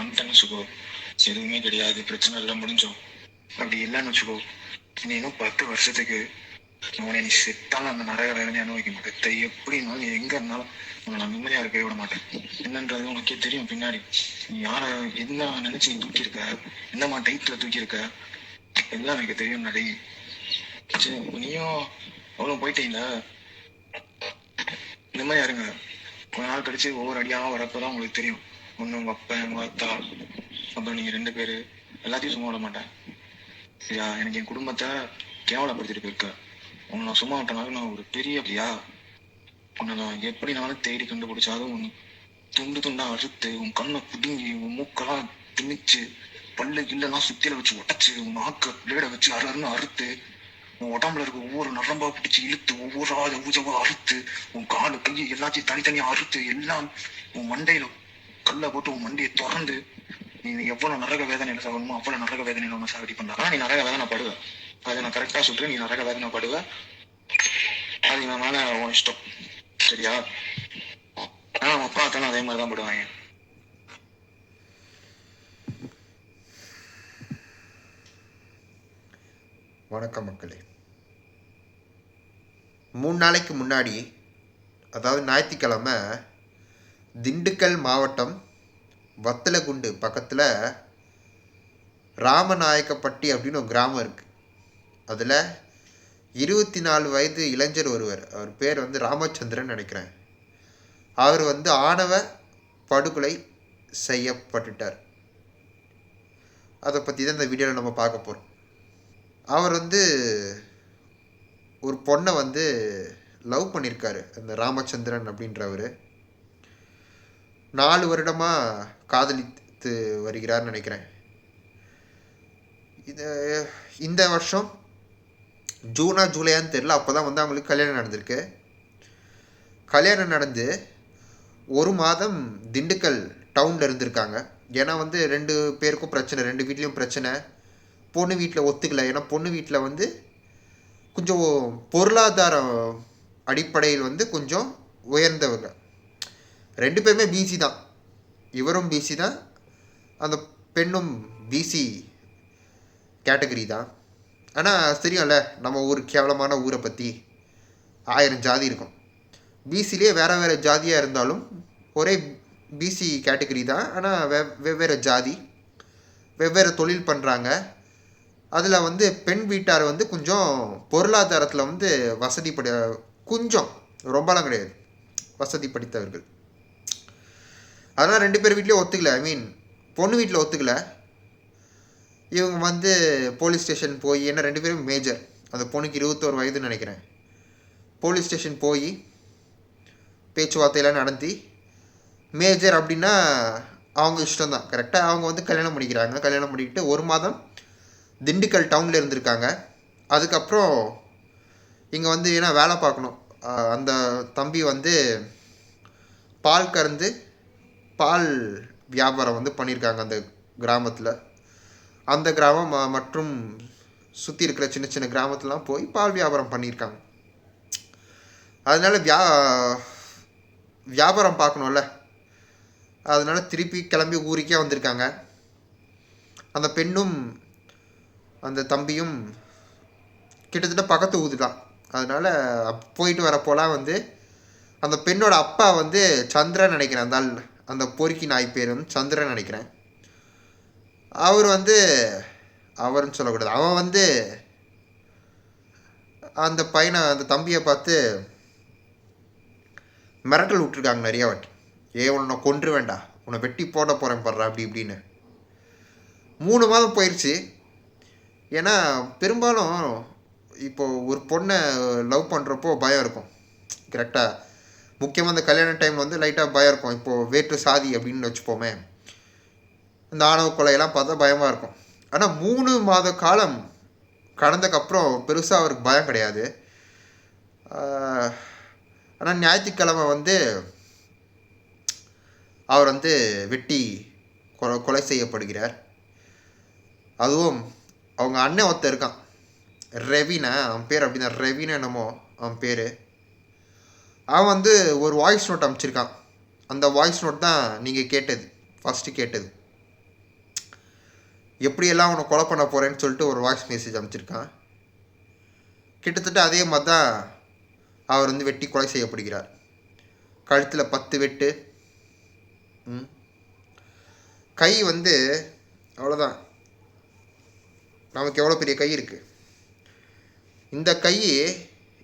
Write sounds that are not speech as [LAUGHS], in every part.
வந்துட்டேன்னு வச்சுக்கோ. எதுவுமே கிடையாது பிரச்சனை எல்லாம் முடிஞ்சோம். அப்படி இல்லைன்னு வச்சுக்கோ. நீ இன்னும் பத்து வருஷத்துக்கு உன்னை நீ செத்தாலும் அந்த நரக வேதனை அனுபவிக்க மாட்டேன். எப்படி இருந்தாலும் நீ எங்க இருந்தாலும் உன்னை நான் நிம்மதியா இருக்கவே விட மாட்டேன். என்னன்றது உனக்கே தெரியும் பின்னாடி. நீ யார என்ன நினைச்சு நீ தூக்கி இருக்க என்னமா டைட்ல தூக்கி இருக்க எல்லாம் எனக்கு தெரியும் நடை. சரி நீயும் அவ்வளவு போயிட்டீங்களா? நிம்மதியா இருங்க. கொஞ்ச நாள் கழிச்சு ஒவ்வொரு அடியா வரப்பதான் உங்களுக்கு தெரியும். ஒன்று உங்கள் அப்பா உங்க அத்தா அப்புறம் நீங்க ரெண்டு பேரு எல்லாத்தையும் சும்மா விட மாட்டேன். சரியா? எனக்கு என் குடும்பத்தை கேவலப்படுத்திட்டு போயிருக்க. உன்னை நான் சும்மா விட்டனாலும் நான் ஒரு பெரிய அப்படியா உன்னை நான் எப்படினாலும் தேடி கண்டுபிடிச்சாலும் உன் துண்டு துண்டா அறுத்து உன் கண்ணை புடுங்கி உன் மூக்கெல்லாம் திணிச்சு பல்லு கில்லெல்லாம் சுத்தியில வச்சு உடைச்சு உன் நாக்க பிளேட வச்சு அருன்னு அறுத்து உன் உடம்புல இருக்க ஒவ்வொரு நரம்பா பிடிச்சி இழுத்து ஒவ்வொரு ஆள் ஊஜவா அறுத்து உன் காலு கையை எல்லாத்தையும் தனித்தனியா அறுத்து எல்லாம் உன் மண்டையில கல்லை போட்டு உன் மண்டியை திறந்து நீ எவ்வளவு நரக வேதனையில சாகணுமோ அவ்வளவு நரக வேதனையில உன்னை சாகடி பண்ண. நீ நரக வேதனை படுவ. அதை நான் கரெக்டா சொல்றேன். நீ நரக வேதனை படுவ. அது என் மேல உன் இஷ்டம். சரியா? ஆனா அவன் அப்பா அத்தாலும் அதே மாதிரிதான் படுவாங்க. வணக்கம் மக்களே. மூணு நாளைக்கு முன்னாடி அதாவது ஞாயிற்றுக்கிழமை திண்டுக்கல் மாவட்டம் வத்தலகுண்டு பக்கத்தில் ராமநாயக்கப்பட்டி அப்படின்னு ஒரு கிராமம் இருக்குது அதில் இருபத்தி நாலு வயது இளைஞர் ஒருவர். அவர் பேர் வந்து ராமச்சந்திரன் நினைக்கிறேன். அவர் வந்து ஆணவ படுகொலை செய்யப்பட்டுட்டார். அதை பற்றி தான் இந்த வீடியோவில் நம்ம பார்க்க போகிறோம் அவர் வந்து ஒரு பொண்ணை வந்து லவ் பண்ணியிருக்காரு. அந்த ராமச்சந்திரன் அப்படின்றவர். நாலு வருடமாக காதலித்து வருகிறார்னு நினைக்கிறேன். இது இந்த வருஷம் ஜூனா ஜூலையான்னு தெரில அப்போ தான் வந்து அவங்களுக்கு கல்யாணம் நடந்திருக்கு. கல்யாணம் நடந்து ஒரு மாதம் திண்டுக்கல் டவுனில் இருந்திருக்காங்க. ஏன்னா வந்து ரெண்டு பேருக்கும் பிரச்சனை ரெண்டு வீட்லேயும் பிரச்சனை. பொண்ணு வீட்டில் ஒத்துக்கலை. ஏன்னா பொண்ணு வீட்டில் வந்து கொஞ்சம் பொருளாதார அடிப்படையில் வந்து கொஞ்சம் உயர்ந்தவங்க. ரெண்டு பேருமே பிசி தான். இவரும் பிசி தான். அந்த பெண்ணும் பிசி கேட்டகரி தான். ஆனால் தெரியும்ல நம்ம ஊர் கேவலமான ஊரை பற்றி ஆயிரம் ஜாதி இருக்கும். பிசிலே வேறு வேறு ஜாதியாக இருந்தாலும் ஒரே பிசி கேட்டகரி தான். ஆனால் வெ வெவ்வேறு ஜாதி வெவ்வேறு தொழில் பண்ணுறாங்க அதில் வந்து பெண் வீட்டார் வந்து கொஞ்சம் பொருளாதாரத்தில் வந்து வசதி படி கொஞ்சம் ரொம்பலாம் கிடையாது. வசதி படித்தவர்கள். அதனால் ரெண்டு பேர் வீட்லேயும் ஒத்துக்கல. ஐ மீன் பொண்ணு வீட்டில் ஒத்துக்கல. இவங்க வந்து போலீஸ் ஸ்டேஷன் போய் ஏன்னா ரெண்டு பேரும் மேஜர் அந்த பொண்ணுக்கு இருபத்தோரு வயதுன்னு நினைக்கிறேன். போலீஸ் ஸ்டேஷன் போய் பேச்சுவார்த்தையெல்லாம் நடத்தி மேஜர் அப்படின்னா அவங்க இஷ்டம் தான் கரெக்டாக அவங்க வந்து கல்யாணம் பண்ணிக்கிறாங்க. கல்யாணம் பண்ணிக்கிட்டு ஒரு மாதம் திண்டுக்கல் டவுனில் இருந்திருக்காங்க. அதுக்கப்புறம் இங்கே வந்து ஏன்னா வேலை பார்க்கணும். அந்த தம்பி வந்து பால் கறந்து பால் வியாபாரம் வந்து பண்ணியிருக்காங்க அந்த கிராமத்தில். அந்த கிராமம் ம- மற்றும் சுற்றி இருக்கிற சின்ன சின்ன கிராமத்துலாம் போய் பால் வியாபாரம் பண்ணியிருக்காங்க அதனால வியா வியாபாரம் பார்க்கணும்ல. அதனால் திருப்பி கிளம்பி ஊருக்கே வந்திருக்காங்க. அந்த பெண்ணும் அந்த தம்பியும் கிட்டத்தட்ட பக்கத்து ஊது தான். அதனால் போயிட்டு வரப்போலாம் வந்து அந்த பெண்ணோட அப்பா வந்து சந்திரன் நினைக்கிறேன் அந்த ஆள் அந்த பொறுக்கி நாய் பேர் வந்து சந்திரன் நினைக்கிறேன். அவர் வந்து அவர்னு சொல்லக்கூடாது. அவன் வந்து அந்த பையனை அந்த தம்பியை பார்த்து மிரட்டல் விட்டுருக்காங்க நிறைய வாட்டி. ஏ உன்னை கொன்று வேண்டாம் உன்னை வெட்டி போட போகிறேன் பாடுறா அப்படி இப்படின்னு. மூணு மாதம் போயிடுச்சு ஏன்னா பெரும்பாலும் இப்போ ஒரு பொண்ணை லவ் பண்ணுறப்போ பயம் இருக்கும். கரெக்டாக முக்கியமாக இந்த கல்யாண டைம் வந்து லைட்டாக பயம் இருக்கும். இப்போது வேற்று சாதி அப்படின்னு வச்சுப்போமே. இந்த ஆணவ கொலையெல்லாம் பார்த்தா பயமாக இருக்கும். ஆனால் மூணு மாத காலம் கடந்தக்கப்புறம் பெருசாக அவருக்கு பயம் கிடையாது. ஆனால் ஞாயிற்றுக்கிழமை வந்து அவர் வந்து வெட்டி கொலை கொலை செய்யப்படுகிறார். அதுவும் அவங்க அண்ணன் ஒருத்தர் இருக்கான். ரெவினா அவன் பேர் அப்படின்னா ரெவினா என்னமோ அவன் பேர். அவன் வந்து ஒரு வாய்ஸ் நோட் அனுப்பிச்சிருக்கான் அந்த வாய்ஸ் நோட் தான் நீங்கள் கேட்டது. ஃபஸ்ட்டு கேட்டது. எப்படியெல்லாம் அவனை கொலை பண்ண போகிறேன்னு சொல்லிட்டு ஒரு வாய்ஸ் மெசேஜ் அனுப்பிச்சிருக்கான் கிட்டத்தட்ட அதே மாதிரி தான் அவர் வந்து வெட்டி கொலை செய்யப்படுகிறார். கழுத்தில் பத்து வெட்டு. ம். கை வந்து அவ்வளோதான் நமக்கு எவ்வளோ பெரிய கை இருக்குது இந்த கை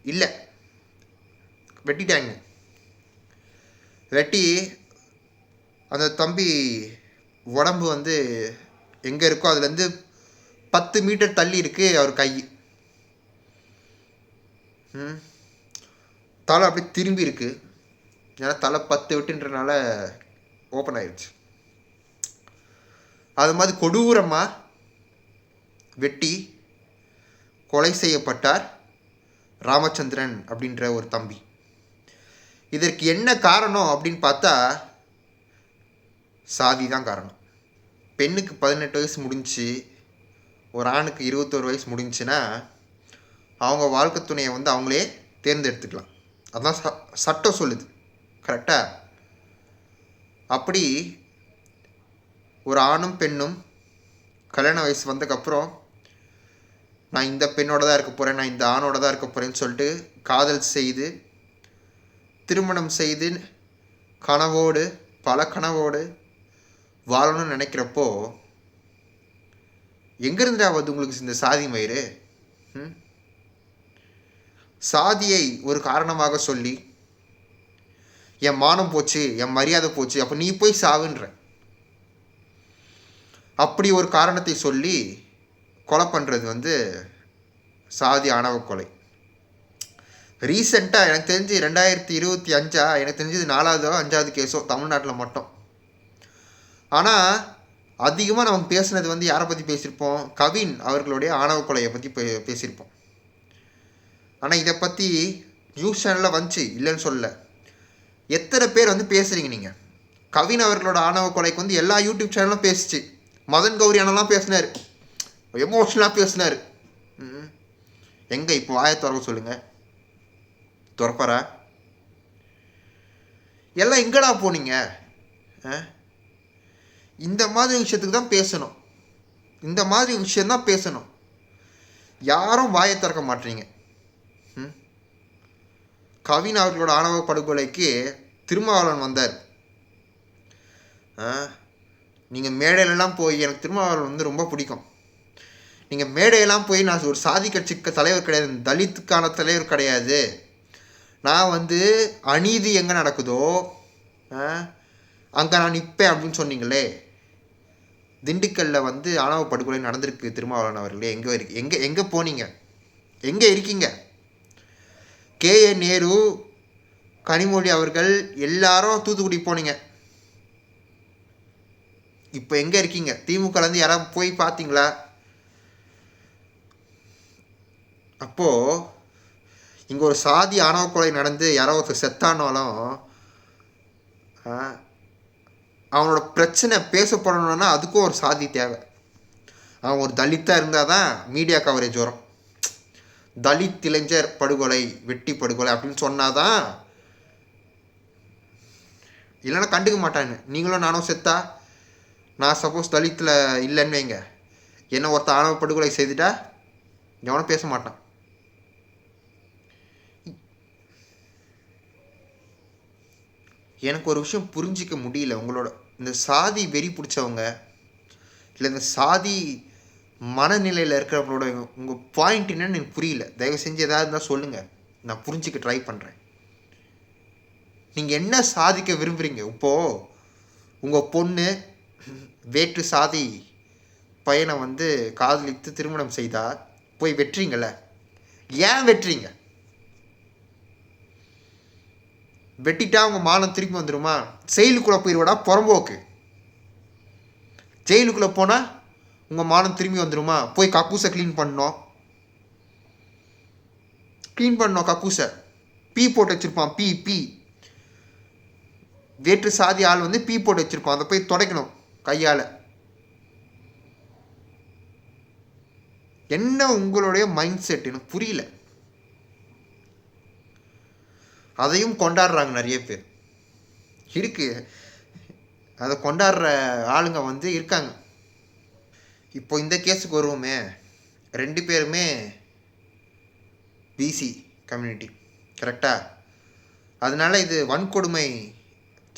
இல்லை. வெட்டிட்டாங்க. வெட்டி அந்த தம்பி உடம்பு வந்து எங்கே இருக்கோ அதுலேருந்து பத்து மீட்டர் தள்ளி இருக்குது அவர் கை. ம். தலை அப்படியே திரும்பி இருக்கு. ஏன்னா தலை பத்து வெட்டுன்றனால ஓப்பன் ஆயிடுச்சு அது மாதிரி கொடூரமாக வெட்டி கொலை செய்யப்பட்டார் ராமச்சந்திரன் அப்படின்ற ஒரு தம்பி. இதற்கு என்ன காரணம் அப்படின்னு பார்த்தா சாதி தான் காரணம். பெண்ணுக்கு பதினெட்டு வயசு முடிஞ்சு ஒரு ஆணுக்கு இருபத்தோரு வயசு முடிஞ்சுன்னா அவங்க வாழ்க்கை துணையை வந்து அவங்களே தேர்ந்தெடுத்துக்கலாம். அதான் ச சட்டம் சொல்லுது. கரெக்டாக அப்படி ஒரு ஆணும் பெண்ணும் கல்யாண வயசு வந்ததுக்கப்புறம் நான் இந்த பெண்ணோட தான் இருக்க போகிறேன் நான் இந்த ஆணோட தான் இருக்க போகிறேன்னு சொல்லிட்டு காதல் செய்து திருமணம் செய்து கனவோடு பல கனவோடு வாழணும்னு நினைக்கிறப்போ எங்கேருந்துடா வந்து உங்களுக்கு இந்த சாதி மயிறு? ம்? சாதியை ஒரு காரணமாக சொல்லி என் மானம் போச்சு என் மரியாதை போச்சு அப்போ நீ போய் சாவுன்ற. அப்படி ஒரு காரணத்தை சொல்லி கொலை பண்ணுறது வந்து சாதி ஆணவ கொலை. ரீசெண்டாக எனக்கு தெரிஞ்சு ரெண்டாயிரத்தி இருபத்தி அஞ்சா எனக்கு தெரிஞ்சது நாலாவதோ அஞ்சாவது கேஸோ தமிழ்நாட்டில் மட்டும். ஆனால் அதிகமாக நம்ம பேசுனது வந்து யாரை பற்றி பேசியிருப்போம்? கவின் அவர்களுடைய ஆணவ கொலையை பற்றி பே பேசியிருப்போம். ஆனால் இதை பற்றி நியூஸ் சேனலில் வந்துச்சு இல்லைன்னு சொல்லல. எத்தனை பேர் வந்து பேசுகிறீங்க நீங்கள் கவின் அவர்களோட ஆணவ கொலைக்கு வந்து எல்லா யூடியூப் சேனலும் பேசிச்சு. மதன் கௌரி அண்ணெல்லாம் பேசினார். எமோஷனலாக பேசினார். எங்கே இப்போ வாயை திறக்க சொல்லுங்கள் திறப்பாரா? எல்லாம் எங்கடா போனீங்க? ஆ? இந்த மாதிரி விஷயத்துக்கு தான் பேசணும். இந்த மாதிரி விஷயந்தான் பேசணும். யாரும் வாயை திறக்க மாட்டீங்க. ம்? கவின் அவர்களோட ஆணவ படுகொலைக்கு திருமாவளவன் வந்தார். நீங்கள் மேடையிலலாம் போய் எனக்கு திருமாவளவன் வந்து ரொம்ப பிடிக்கும். நீங்கள் மேடையெல்லாம் போய் நான் ஒரு சாதி கட்சிக்கு தலைவர் கிடையாது தலித்துக்கான தலைவர் கிடையாது. நான் வந்து அநீதி எங்கே நடக்குதோ அங்கே நான் நிற்பேன் அப்படின்னு சொன்னீங்களே. திண்டுக்கல்ல வந்து ஆணவ படுகொலை நடந்திருக்கு திருமாவளவன் அவர்களே. எங்கே இருக்கு? எங்கே எங்கே போனீங்க? எங்கே இருக்கீங்க? கே. ஏ நேரு கனிமொழி அவர்கள் எல்லாரும் தூத்துக்குடி போனீங்க. இப்போ எங்கே இருக்கீங்க? திமுகலேருந்து யாராவது போய் பார்த்தீங்களா? அப்போது இங்கே ஒரு சாதி ஆணவ கொலை நடந்து யாரோ ஒருத்தர் செத்தானாலும் அவனோட பிரச்சனை பேசப்படணும்னா அதுக்கும் ஒரு சாதி தேவை. அவன் ஒரு தலித்தாக இருந்தால் தான் மீடியா கவரேஜ் வரும். தலித் இளைஞர் படுகொலை வெட்டி படுகொலை அப்படின்னு சொன்னாதான் இல்லைன்னா கண்டுக்க மாட்டாங்க நீங்களும் நானும் செத்தா நான் சப்போஸ் தலித்தில் இல்லைன்னு வைங்க. என்ன ஒருத்தன் ஆணவ படுகொலை செய்துட்டா எவனும் பேச மாட்டான். எனக்கு ஒரு விஷயம் புரிஞ்சிக்க முடியல. உங்களோட இந்த சாதி வெறி பிடிச்சவங்க இல்லை இந்த சாதி மனநிலையில் இருக்கிறவங்களோட உங்கள் பாயிண்ட் என்னன்னு எனக்கு புரியல. தயவு செஞ்சு எதாவது இருந்தால் சொல்லுங்கள் நான் புரிஞ்சிக்க ட்ரை பண்ணுறேன் நீங்கள் என்ன சாதிக்க விரும்புகிறீங்க இப்போது உங்கள் பொண்ணு வேற்று சாதி பையனை வந்து காதலித்து திருமணம் செய்தால் போய் வெட்டுறீங்கள ஏன் வெட்டுறீங்க வெட்டிட்டா அவங்க மானம் திருப்பி வந்துடுமா செயலுக்குள்ளே போயிடுவாடா புறம்போக்கு. ஜெயிலுக்குள்ளே போனால் உங்கள் மானம் திரும்பி வந்துடுமா போய் கக்கூசை க்ளீன் பண்ணோம் க்ளீன் பண்ணோம் கக்கூசை. பீ போட்டு வச்சுருப்பான் பீ பீ. வேற்று சாதி ஆள் வந்து பீ போட்டு வச்சுருப்பான். அதை போய் துடைக்கணும் கையால். என்ன உங்களுடைய மைண்ட் செட் எனக்கு புரியல. அதையும் கொண்டாடுறாங்க நிறைய பேர். இருக்குது அதை கொண்டாடுற ஆளுங்க வந்து இருக்காங்க. இப்போ இந்த கேஸுக்கு வருவோமே. ரெண்டு பேருமே பிசி கம்யூனிட்டி கரெக்டாக அதனால இது வன்கொடுமை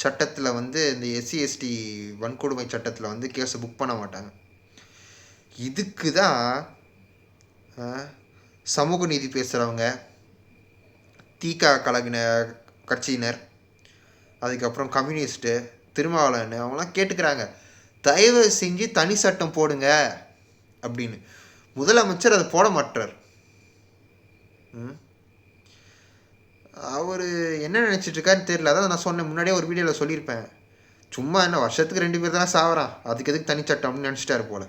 சட்டத்தில் வந்து இந்த எஸ்சி எஸ்டி வன்கொடுமை சட்டத்தில் வந்து கேஸை புக் பண்ண மாட்டாங்க. இதுக்கு தான் சமூக நீதி பேசுகிறவங்க தீகா கலகின கட்சியினர் அதுக்கப்புறம் கம்யூனிஸ்ட்டு திருமாவளவன் அவங்களாம் கேட்டுக்கிறாங்க. தயவு செஞ்சு தனி சட்டம் போடுங்க அப்படின்னு. முதலமைச்சர் அதை போட மாட்டார். அவர் என்ன நினச்சிட்டு இருக்காருன்னு தெரியல. அதான் நான் சொன்னேன் முன்னாடியே ஒரு வீடியோவில் சொல்லியிருப்பேன். சும்மா என்ன வருஷத்துக்கு ரெண்டு பேர் தானே சாவறான். அதுக்கு எதுக்கு தனி அப்படின்னு நினச்சிட்டாரு போல.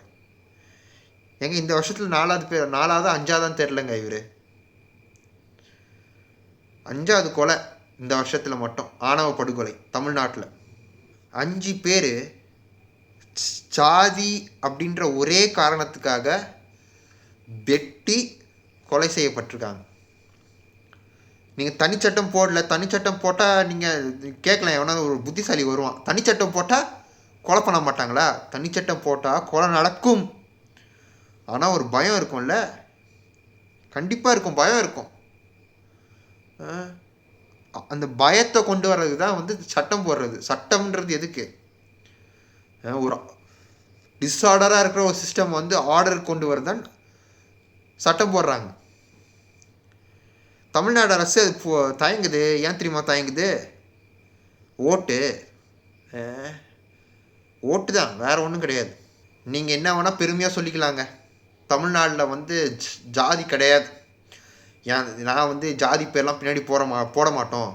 எங்க இந்த வருஷத்தில் நாலாவது பேர் நாலாவது அஞ்சாவதுன்னு தெரிலங்க இவர். அஞ்சாவது கொலை இந்த வருஷத்தில் மட்டும் ஆணவ படுகொலை தமிழ்நாட்டில். அஞ்சு பேர் சாதி அப்படின்ற ஒரே காரணத்துக்காக வெட்டி கொலை செய்யப்பட்டிருக்காங்க. நீங்கள் தனிச்சட்டம் போடல தனிச்சட்டம் போட்டால் நீங்கள் கேட்கலாம் எவனா ஒரு புத்திசாலி வருவான். தனிச்சட்டம் போட்டால் கொலை பண்ண மாட்டாங்களா? தனிச்சட்டம் போட்டால் கொலை நடக்கும். ஆனால் ஒரு பயம் இருக்கும்ல. கண்டிப்பாக இருக்கும் பயம் இருக்கும். அந்த பயத்தை கொண்டு வர்றது தான் வந்து சட்டம் போடுறது. சட்டம்ன்றது எதுக்கு? ஆ, ஒரு டிஸார்டராக இருக்கிற ஒரு சிஸ்டம் வந்து ஆர்டர் கொண்டு வரதான் சட்டம் போடுறாங்க. தமிழ்நாடு அரசு அது தயங்குது. ஏன் தெரியுமா தயங்குது? ஓட்டு. ஆ, ஓட்டு தான். வேறு ஒன்றும் கிடையாது. நீங்கள் என்ன வேணால் பெருமையாக சொல்லிக்கலாங்க. தமிழ்நாட்டில் வந்து ஜாதி கிடையாது. ஏன் நான் வந்து ஜாதி பேர்லாம் பின்னாடி போட மா போட மாட்டோம்.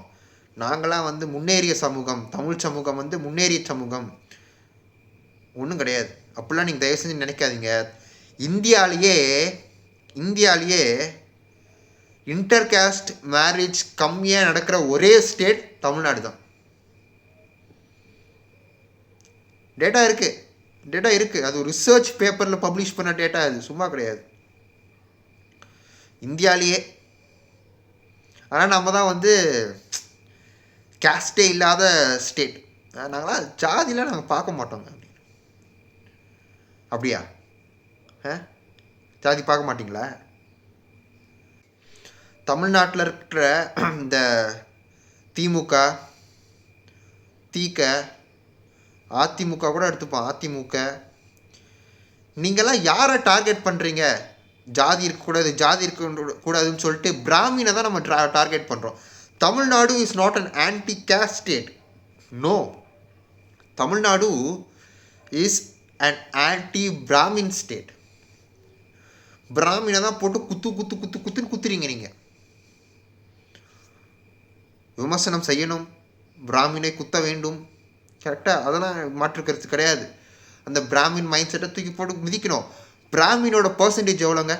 நாங்களாம் வந்து முன்னேறிய சமூகம் தமிழ் சமூகம் வந்து முன்னேறிய சமூகம். ஒன்றும் கிடையாது. அப்படிலாம் நீங்கள் தயவு செஞ்சு நினைக்காதீங்க. இந்தியாலேயே இந்தியாலேயே இன்டர் காஸ்ட் மேரேஜ் கம்மியாக நடக்கிற ஒரே ஸ்டேட் தமிழ்நாடு தான். டேட்டா இருக்குது டேட்டா இருக்குது அது ரிசர்ச் பேப்பரில் பப்ளிஷ் பண்ண டேட்டா அது. சும்மா கிடையாது. இந்தியாவிலேயே ஆனால் நம்ம தான் வந்து கேஸ்டே இல்லாத ஸ்டேட் நாங்களாம் ஜாதிலாம் நாங்கள் பார்க்க மாட்டோங்க. அப்படியா? ஆ? ஜாதி பார்க்க மாட்டிங்களா? தமிழ்நாட்டில் இருக்கிற இந்த திமுக தீக்க அதிமுக கூட எடுத்துப்போம். அதிமுக. நீங்களாம் யாரை டார்கெட் பண்ணுறீங்க ஜாதி இருக்கக்கூடாது ஜாதி இருக்க கூடாதுன்னு சொல்லிட்டு பிராமினை தான் நம்ம ட்ரா டார்கெட் பண்ணுறோம் Tamil Nadu is not an anti caste state no Tamil Nadu is an anti Brahmin state பிராமினை தான் போட்டு குத்து குத்து குத்து குத்துன்னு குத்துறீங்க நீங்கள் விமர்சனம் செய்யணும். பிராமினை குத்த வேண்டும். கரெக்டாக அதெல்லாம் மாற்று கருத்து கிடையாது. அந்த பிராமின் மைண்ட் செட்டை தூக்கி போட்டு மிதிக்கணும். பிராமினோட பர்சன்டேஜ் எவ்வளோங்க?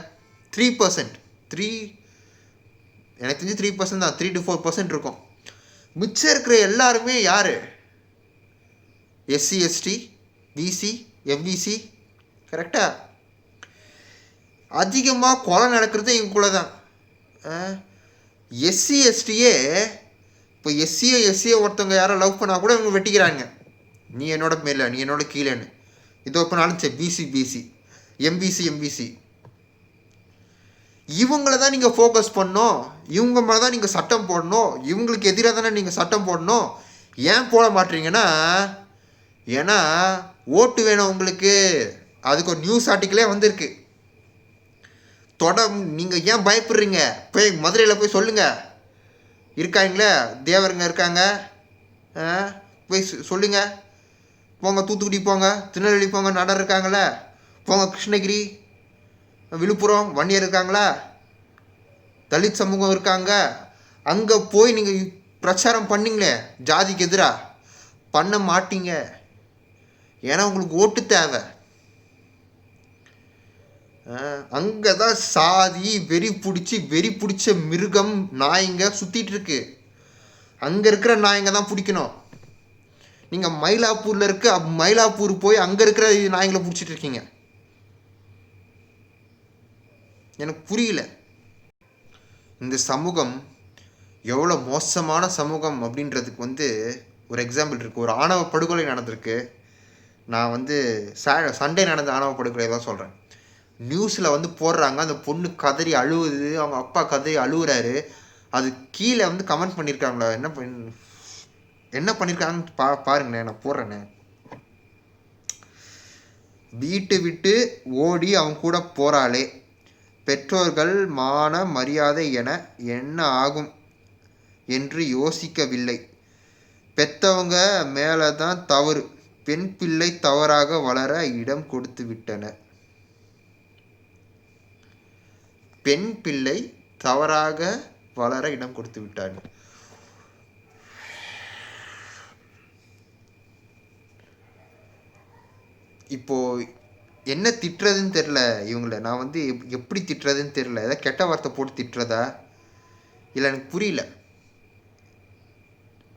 த்ரீ பர்சன்ட் த்ரீ எனக்கு தெரிஞ்சு த்ரீ பர்சன்ட் தான். த்ரீ டு ஃபோர் பர்சன்ட் இருக்கும். மிச்சம் இருக்கிற எல்லாருமே யார்? எஸ்சி எஸ்டி பிசி எம்பிசி கரெக்டாக அதிகமாக கொலை நடக்கிறது இவங்களுக்குள்ள தான். எஸ்சி எஸ்டியே இப்போ எஸ்சியோ எஸ்சியோ ஒருத்தவங்க யாரோ லவ் பண்ணால் கூட இவங்க வெட்டிக்கிறாங்க. நீ என்னோட மேல நீ என்னோட கீழேன்னு. இதோ பண்ணாலும் சரி பிசி பிசி எம்பிசி எம்பிசி இவங்கள தான் நீங்கள் ஃபோக்கஸ் பண்ணணும். இவங்க மேலே தான் நீங்கள் சட்டம் போடணும். இவங்களுக்கு எதிராக தானே நீங்கள் சட்டம் போடணும். ஏன் போட மாட்டீங்கன்னா ஏன்னா ஓட்டு வேணும் உங்களுக்கு. அதுக்கு ஒரு நியூஸ் ஆர்டிக்கிளே வந்திருக்கு. தொட நீங்கள் ஏன் பயப்படுறீங்க? போய் மதுரையில் போய் சொல்லுங்கள் இருக்காங்களே? தேவருங்க இருக்காங்க. ஆ, போய் சொல்லுங்கள் போங்க தூத்துக்குடி போங்க திருநெல்வேலி போங்க நடர் இருக்காங்களே போங்க கிருஷ்ணகிரி. விழுப்புரம் வன்னியர் இருக்காங்களா? தலித் சமூகம் இருக்காங்க. அங்கே போய் நீங்கள் பிரச்சாரம் பண்ணிங்களே ஜாதிக்கு எதிராக பண்ண மாட்டீங்க. ஏன்னா உங்களுக்கு ஓட்டு தேவை. அங்கே தான் சாதி வெறி பிடிச்சி வெறி பிடிச்ச மிருகம் நாய்ங்க சுற்றிட்டு இருக்கு. அங்கே இருக்கிற நாய்ங்க தான் பிடிக்கணும். நீங்கள் மயிலாப்பூரில் இருக்க மயிலாப்பூர் போய் அங்கே இருக்கிற நாய்ங்களை பிடிச்சிட்டு இருக்கீங்க. எனக்கு புரியல. இந்த சமூகம் எவ்வளோ மோசமான சமூகம் அப்படின்றதுக்கு வந்து ஒரு எக்ஸாம்பிள் இருக்குது ஒரு ஆணவ படுகொலை நடந்திருக்கு. நான் வந்து சண்டே நடந்த ஆணவ படுகொலை தான் சொல்கிறேன் நியூஸில் வந்து போடுறாங்க. அந்த பொண்ணு கதறி அழுவுது. அவங்க அப்பா கதறி அழுகுறாரு அது கீழே வந்து கமெண்ட் பண்ணியிருக்காங்களா? என்ன பண் என்ன பண்ணியிருக்காங்கன்னு பா பாருங்கண்ணே நான் போடுறேண்ணே வீட்டு விட்டு ஓடி அவங்க கூட போகிறாளே பெற்றோர்கள் மான மரியாதை என என்ன ஆகும் என்று யோசிக்கவில்லை. பெத்தவங்க மேலே தான் தவறு பெண் பிள்ளை தவறாக வளர இடம் கொடுத்து விட்டனர் பெண் பிள்ளை தவறாக வளர இடம் கொடுத்து விட்டார்கள் இப்போ என்ன திட்டுறதுன்னு தெரில இவங்கள. நான் வந்து எப்- எப்படி திட்டுறதுன்னு தெரில ஏதாவது கெட்ட வார்த்தை போட்டு திட்டுறதா? இல்லை எனக்கு புரியல.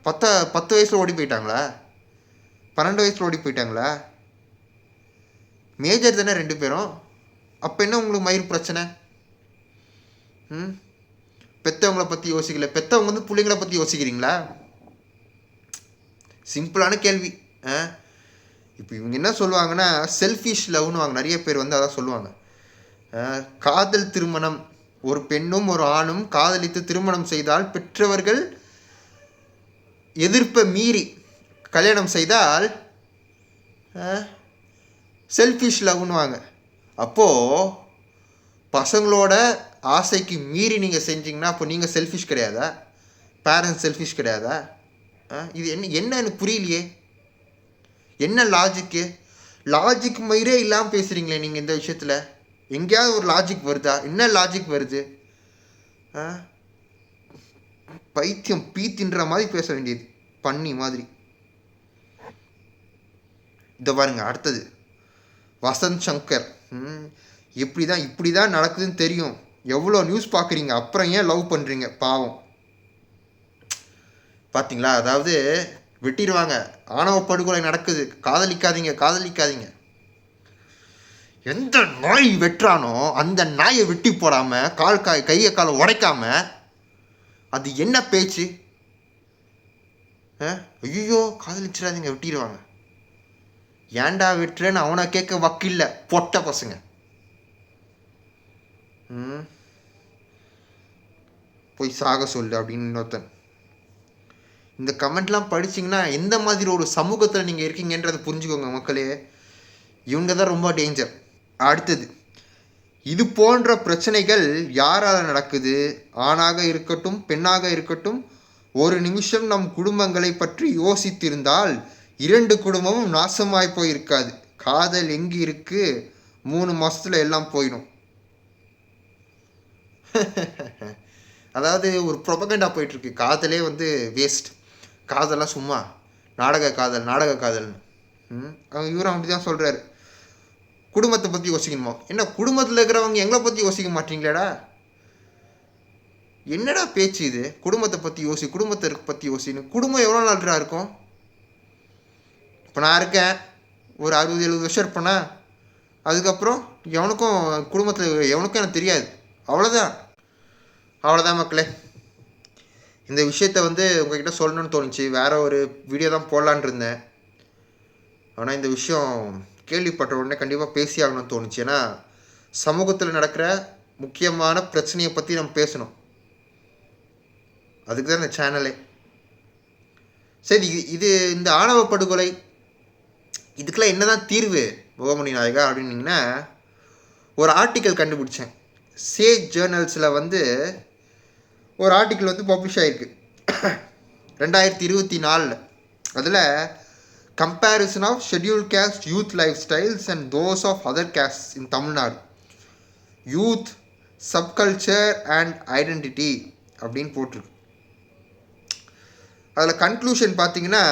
பத்த பத்து வயசில் ஓடி போயிட்டாங்களா? பன்னெண்டு வயசில் ஓடி போயிட்டாங்களா? மேஜர் தானே ரெண்டு பேரும். அப்போ என்ன உங்களுக்கு மயிர் பிரச்சனை? ம்? பெற்றவங்களை பற்றி யோசிக்கல. பெற்றவங்க வந்து பிள்ளைங்கள பற்றி யோசிக்கிறீங்களா? சிம்பிளான கேள்வி. ஆ? இப்போ இவங்க என்ன சொல்லுவாங்கன்னா செல்ஃபிஷ் லவ்னு வாங்க நிறைய பேர் வந்து அதான் சொல்லுவாங்க. காதல் திருமணம் ஒரு பெண்ணும் ஒரு ஆணும் காதலித்து திருமணம் செய்தால் பெற்றவர்கள் எதிர்ப்பை மீறி கல்யாணம் செய்தால் செல்ஃபிஷ் லவ்னு வாங்க. அப்போது பசங்களோட ஆசைக்கு மீறி நீங்கள் செஞ்சீங்கன்னா அப்போ நீங்கள் செல்ஃபிஷ் கிடையாதா? பேரண்ட்ஸ் செல்ஃபிஷ் கிடையாதா? இது என்ன என்ன எனக்கு புரியலையே. என்ன லாஜிக்கு லாஜிக் மயிரே இல்லாமல் பேசுகிறீங்களே நீங்கள் இந்த விஷயத்தில். எங்கேயாவது ஒரு லாஜிக் வருதா? என்ன லாஜிக் வருது? ஆ? பைத்தியம் பீத்தின்ற மாதிரி பேச வேண்டியது. பண்ணி மாதிரி. இதை பாருங்க அடுத்தது. வசந்த் சங்கர். ம், இப்படி தான் இப்படி தான் நடக்குதுன்னு தெரியும். எவ்வளோ நியூஸ் பார்க்குறீங்க? அப்புறம் ஏன் லவ் பண்ணுறீங்க பாவம். பார்த்தீங்களா அதாவது வெட்டிடுவாங்க. ஆணவ படுகொலை நடக்குது. காதலிக்காதீங்க காதலிக்காதீங்க. எந்த நாய் வெட்டுறானோ அந்த நாயை வெட்டி போடாமல் கால் காய் கையை காலை உடைக்காம அது என்ன பேச்சு? ஐயோ காதலிச்சிடாதீங்க வெட்டிடுவாங்க. ஏன்டா வெட்டுறேன்னு அவனை கேட்க வக்கில்ல பொட்ட பசங்க. ம்? போய் சாக சொல்லு அப்படின்னு இன்னொருத்தன். இந்த கமெண்ட்லாம் படிச்சீங்கன்னா எந்த மாதிரி ஒரு சமூகத்தில் நீங்கள் இருக்கீங்கன்றதை புரிஞ்சுக்கோங்க மக்களே. இவங்க தான் ரொம்ப டேஞ்சர் அடுத்தது இது போன்ற பிரச்சனைகள் யாரால் நடக்குது? ஆணாக இருக்கட்டும் பெண்ணாக இருக்கட்டும் ஒரு நிமிஷம் நம் குடும்பங்களை பற்றி யோசித்திருந்தால் இரண்டு குடும்பமும் நாசமாய் போயிருக்காது. காதல் எங்கே இருக்கு? மூணு மாதத்தில் எல்லாம் போயிடும். [LAUGHS] அதாவது ஒரு ப்ரொபகண்டா போயிட்டுருக்கு காதலே வந்து வேஸ்ட் காதல்லாம் சும்மா. நாடக காதல் நாடக காதல்னு. ம்? இவரும் அப்படி தான் சொல்கிறாரு குடும்பத்தை பற்றி யோசிக்கணுமா? என்ன குடும்பத்தில் இருக்கிறவங்க எங்களை பற்றி யோசிக்க மாட்டீங்களாடா? என்னடா பேச்சு இது? குடும்பத்தை பற்றி யோசி குடும்பத்தை பற்றி யோசின்னு. குடும்பம் எவ்வளோ நாள்ரா இருக்கும்? இப்போ நான் இருக்கேன். ஒரு அறுபது எழுபது வருஷம் இருப்பேனா? அதுக்கப்புறம் எவனுக்கும் குடும்பத்தில் எவனுக்கும் எனக்கு தெரியாது. அவ்வளோதான் அவ்வளோதான் மக்களே. இந்த விஷயத்த வந்து உங்ககிட்ட சொல்லணும்னு தோணுச்சு. வேற ஒரு வீடியோ தான் போடலான் இருந்தேன். ஆனால் இந்த விஷயம் கேள்விப்பட்ட உடனே கண்டிப்பாக பேசி ஆகணும்னு தோணுச்சு. ஏன்னா சமூகத்தில் நடக்கிற முக்கியமான பிரச்சனையை பற்றி நம்ம பேசணும். அதுக்கு தான் இந்த சேனலே சரி இது- இது இந்த ஆணவ படுகொலை இதுக்கெல்லாம் என்னதான் தீர்வு முகமணி நாயகா அப்படின்னீங்கன்னா ஒரு ஆர்டிக்கல் கண்டுபிடிச்சேன். சேஜ் ஜேர்னல்ஸில் வந்து ஒரு ஆர்டிக்கிள் வந்து பப்ளிஷ் ஆகிருக்கு ரெண்டாயிரத்தி இருபத்தி நாலில். அதில் comparison of schedule caste youth lifestyles and those of other caste in Tamil Nadu. Youth subculture and identity அப்படின்னு போட்டிருக்கு. அதில் கன்க்ளூஷன் பார்த்தீங்கன்னா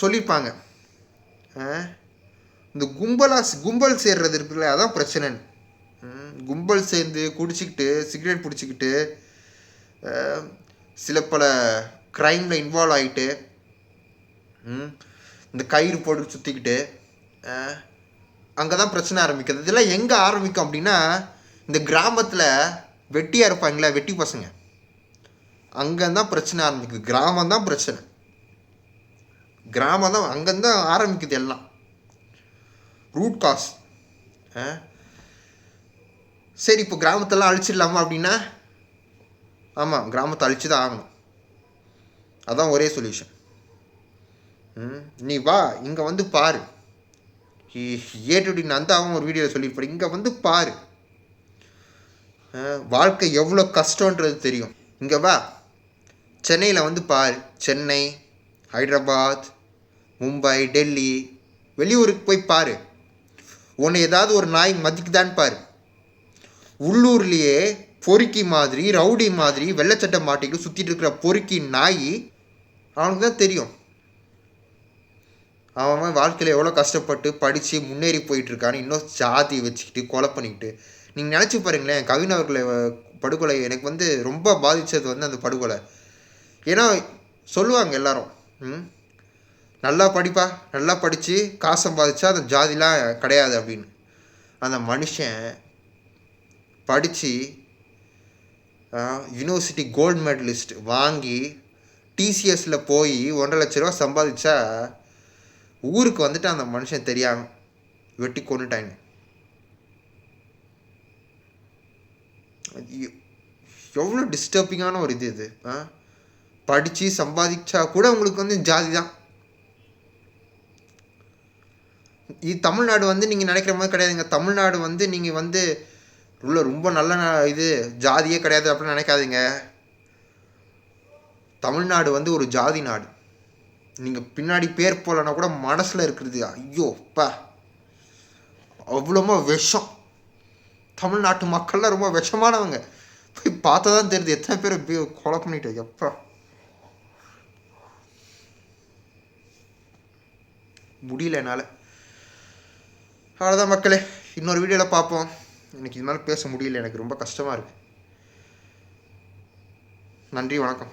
சொல்லியிருப்பாங்க. இந்த கும்பலாக கும்பல் சேர்றது இருக்குல்ல அதான் பிரச்சனைன்னு. கும்பல் சேர்ந்து குடிச்சிக்கிட்டு சிகரெட் பிடிச்சிக்கிட்டு சில பல க்ரைமில் இன்வால்வ் ஆகிட்டு இந்த கயிறு போட்டு சுற்றிக்கிட்டு அங்கே தான் பிரச்சனை ஆரம்பிக்குது. இதெல்லாம் எங்கே ஆரம்பிக்கும் அப்படின்னா இந்த கிராமத்தில் வெட்டியாக இருப்பாங்களே வெட்டி பசங்க. அங்கே தான் பிரச்சனை ஆரம்பிக்குது. கிராமம் தான் பிரச்சனை. கிராமம் தான் அங்கேருந்து ஆரம்பிக்குது எல்லாம். ரூட் காஸ் சரி இப்போ கிராமத்தெல்லாம் அழிச்சிடலாமா அப்படின்னா? ஆமாம் கிராமத்தை அழிச்சு தான் ஆகணும். அதான் ஒரே சொல்யூஷன் ம் நீ வா இங்கே வந்து பாரு. ஏட்டுடி நந்தாவும் ஒரு வீடியோவில் சொல்லியிருப்பாரு இங்கே வந்து பாரு. வாழ்க்கை எவ்வளோ கஷ்டன்றது தெரியும். இங்கே வா. சென்னையில் வந்து பாரு. சென்னை ஹைதராபாத் மும்பை டெல்லி வெளியூருக்கு போய் பாரு. உன்னை ஏதாவது ஒரு நாய் மதிக்குதான்னு பாரு. உள்ளூர்லேயே பொறுக்கி மாதிரி ரவுடி மாதிரி வெள்ளச்சட்டை மாட்டிக்கு சுற்றிட்டு இருக்கிற பொறுக்கி நாய் அவனுக்கு தான் தெரியும். அவன் வாழ்க்கையில் எவ்வளோ கஷ்டப்பட்டு படித்து முன்னேறி போயிட்டுருக்கான்னு இன்னும் ஜாதி வச்சுக்கிட்டு கொலை பண்ணிக்கிட்டு. நீங்கள் நினச்சி பாருங்களேன் கவின் அவர்களை படுகொலை எனக்கு வந்து ரொம்ப பாதித்தது வந்து அந்த படுகொலை. ஏன்னா சொல்லுவாங்க எல்லாரும் ம் நல்லா படிப்பா நல்லா படித்து காசு சம்பாதிச்சா அந்த ஜாதிலாம் கிடையாது அப்படின்னு. அந்த மனுஷன் படித்து யூனிவர்சிட்டி கோல்டு மெடலிஸ்ட் வாங்கி டிசிஎஸில் போய் ஒன்றரை லட்ச ரூபா சம்பாதிச்சா ஊருக்கு வந்துட்டு அந்த மனுஷன் தெரியாம வெட்டி கொண்டுட்டாங்க எவ்வளோ டிஸ்டர்பிங்கான ஒரு இது இது ஆ? படித்து சம்பாதிச்சா கூட உங்களுக்கு வந்து ஜாதி தான். இது தமிழ்நாடு வந்து நீங்கள் நினைக்கிற மாதிரி கிடையாதுங்க. தமிழ்நாடு வந்து நீங்கள் வந்து உள்ள ரொம்ப நல்ல நா- இது ஜாதியே கிடையாது அப்படின்னு நினைக்காதீங்க. தமிழ்நாடு வந்து ஒரு ஜாதி நாடு. நீங்கள் பின்னாடி பேர் போகலன்னா கூட மனசில் இருக்கிறது ஐயோ பா அவ்வளோமா விஷம். தமிழ்நாட்டு மக்கள்லாம் ரொம்ப விஷமானவங்க. போய் பார்த்தா தான் தெரியுது எத்தனை பேர் கொலை பண்ணிட்டு எப்பா. முடியல என்னால். அவ்வளோதான் மக்களே இன்னொரு வீடியோவில் பார்ப்போம். எனக்கு இது மேலே பேச முடியல எனக்கு ரொம்ப கஷ்டமாக இருக்குது நன்றி வணக்கம்.